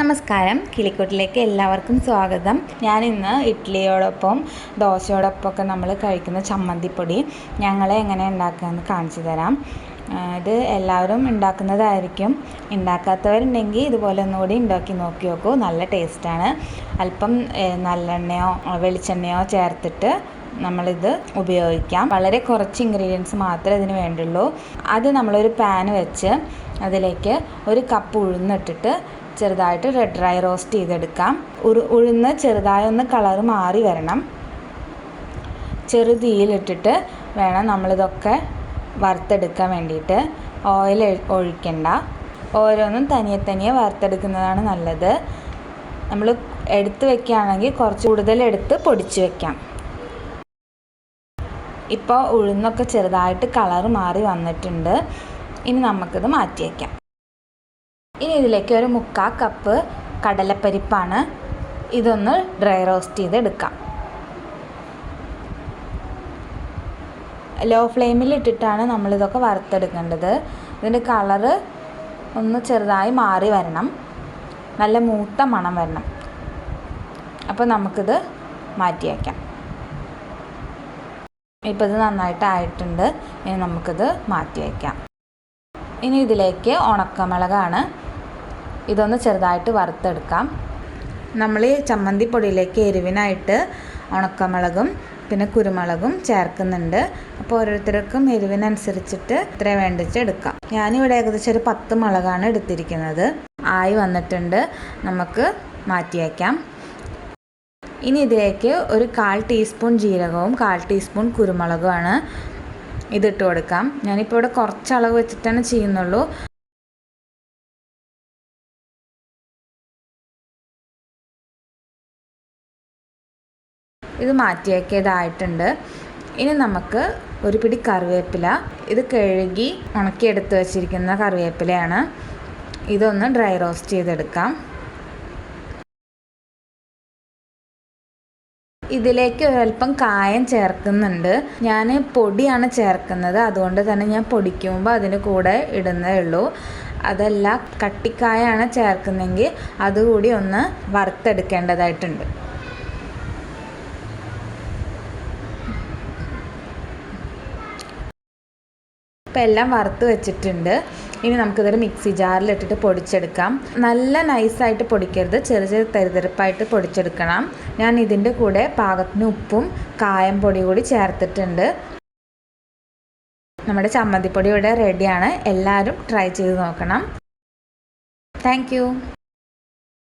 നമസ്കാരം. കിളിക്കോട്ടിലേക്ക് എല്ലാവർക്കും സ്വാഗതം. ഞാൻ ഇന്ന് ഇഡ്ഡലിയോടൊപ്പം ദോശയോടൊപ്പം ഒക്കെ നമ്മൾ കഴിക്കുന്ന ചമ്മന്തിപ്പൊടി ഞങ്ങളെ എങ്ങനെ ഉണ്ടാക്കുകയെന്ന് കാണിച്ചു തരാം. ഇത് എല്ലാവരും ഉണ്ടാക്കുന്നതായിരിക്കും. ഉണ്ടാക്കാത്തവരുണ്ടെങ്കിൽ ഇതുപോലെ ഒന്നുകൂടി ഉണ്ടാക്കി നോക്കി നോക്കൂ. നല്ല ടേസ്റ്റാണ്. അല്പം നല്ലെണ്ണയോ വെളിച്ചെണ്ണയോ ചേർത്തിട്ട് നമ്മളിത് ഉപയോഗിക്കാം. വളരെ കുറച്ച് ഇൻഗ്രീഡിയൻസ് മാത്രമേ ഇതിന് വേണ്ടുള്ളൂ. അത് നമ്മളൊരു പാൻ വെച്ച് അതിലേക്ക് ഒരു കപ്പ് ഉഴുന്നിട്ടിട്ട് ചെറുതായിട്ട് റെഡ് ഡ്രൈ റോസ്റ്റ് ചെയ്തെടുക്കാം. ഉരു ഉഴുന്ന് ചെറുതായി ഒന്ന് കളർ മാറി വരണം. ചെറുതീയിലിട്ടിട്ട് വേണം നമ്മളിതൊക്കെ വറുത്തെടുക്കാൻ വേണ്ടിയിട്ട്. ഓയിൽ ഒഴിക്കണ്ട. ഓരോന്നും തനിയെ തനിയെ വറുത്തെടുക്കുന്നതാണ് നല്ലത്. നമ്മൾ എടുത്ത് വെക്കുകയാണെങ്കിൽ കുറച്ച് കൂടുതൽ എടുത്ത് പൊടിച്ച് വെക്കാം. ഇപ്പോൾ ഉഴുന്നൊക്കെ ചെറുതായിട്ട് കളർ മാറി വന്നിട്ടുണ്ട്. ഇനി നമുക്കിത് മാറ്റി വയ്ക്കാം ഇനി ഇതിലേക്ക് ഒരു മുക്കാൽ കപ്പ് കടലപ്പരിപ്പാണ്. ഇതൊന്ന് ഡ്രൈ റോസ്റ്റ് ചെയ്ത് എടുക്കാം ലോ ഫ്ലെയിമിൽ ഇട്ടിട്ടാണ് നമ്മളിതൊക്കെ വറുത്തെടുക്കേണ്ടത്. ഇതിന്റെ കളറ് ഒന്ന് ചെറുതായി മാറി വരണം. നല്ല മൂത്ത മണം വരണം. അപ്പോൾ നമുക്കിത് മാറ്റി വയ്ക്കാം ഇപ്പോൾ ഇത് നന്നായിട്ട് ആയിട്ടുണ്ട്. ഇനി നമുക്കിത് മാറ്റി വയ്ക്കാം ഇനി ഇതിലേക്ക് ഉണക്കമുളകാണ്. ഇതൊന്ന് ചെറുതായിട്ട് വറുത്തെടുക്കാം. നമ്മൾ ഈ ചമ്മന്തിപ്പൊടിയിലേക്ക് എരിവിനായിട്ട് ഉണക്കമുളകും പിന്നെ കുരുമുളകും ചേർക്കുന്നുണ്ട്. അപ്പോൾ ഓരോരുത്തർക്കും എരിവിനനുസരിച്ചിട്ട് ഇത്ര വേണ്ടിച്ച് എടുക്കാം. ഞാനിവിടെ ഏകദേശം ഒരു പത്ത് മുളകാണ് എടുത്തിരിക്കുന്നത്. ആയി വന്നിട്ടുണ്ട്. നമുക്ക് മാറ്റി വയ്ക്കാം. ഇനി ഇതിലേക്ക് ഒരു കാൽ ടീസ്പൂൺ ജീരകവും കാൽ ടീസ്പൂൺ കുരുമുളകുമാണ് ഇതിട്ട് കൊടുക്കാം. ഞാനിപ്പോൾ ഇവിടെ കുറച്ച് അളവ് വെച്ചിട്ടാണ് ചെയ്യുന്നുള്ളൂ. ഇത് മാറ്റിയാക്കിയതായിട്ടുണ്ട്. ഇനി നമുക്ക് ഒരു പിടി കറിവേപ്പില ഇത് കഴുകി ഉണക്കിയെടുത്ത് വച്ചിരിക്കുന്ന കറിവേപ്പിലയാണ്. ഇതൊന്ന് ഡ്രൈ റോസ്റ്റ് ചെയ്തെടുക്കാം. ഇതിലേക്ക് ഒരല്പം കായം ചേർക്കുന്നുണ്ട്. ഞാൻ പൊടിയാണ് ചേർക്കുന്നത്. അതുകൊണ്ട് തന്നെ ഞാൻ പൊടിക്കുമ്പോൾ അതിന് കൂടെ ഇടുന്നേ ഉള്ളൂ. അതല്ല കട്ടിക്കായാണ് ചേർക്കുന്നതെങ്കിൽ അതുകൂടി ഒന്ന് വറുത്തെടുക്കേണ്ടതായിട്ടുണ്ട്. ഇപ്പം എല്ലാം വറുത്ത് വെച്ചിട്ടുണ്ട്. ഇനി നമുക്കിതൊരു മിക്സി ജാറിലിട്ടിട്ട് പൊടിച്ചെടുക്കാം. നല്ല നൈസായിട്ട് പൊടിക്കരുത്. ചെറിയ ചെറിയ തെരുതെരുപ്പായിട്ട് പൊടിച്ചെടുക്കണം. ഞാൻ ഇതിന്റെ കൂടെ പാകത്തിന് ഉപ്പും കായം പൊടി കൂടി ചേർത്തിട്ടുണ്ട്. നമ്മുടെ ചമ്മന്തിപ്പൊടി ഇവിടെ റെഡിയാണ് എല്ലാവരും ട്രൈ ചെയ്ത് നോക്കണം. താങ്ക്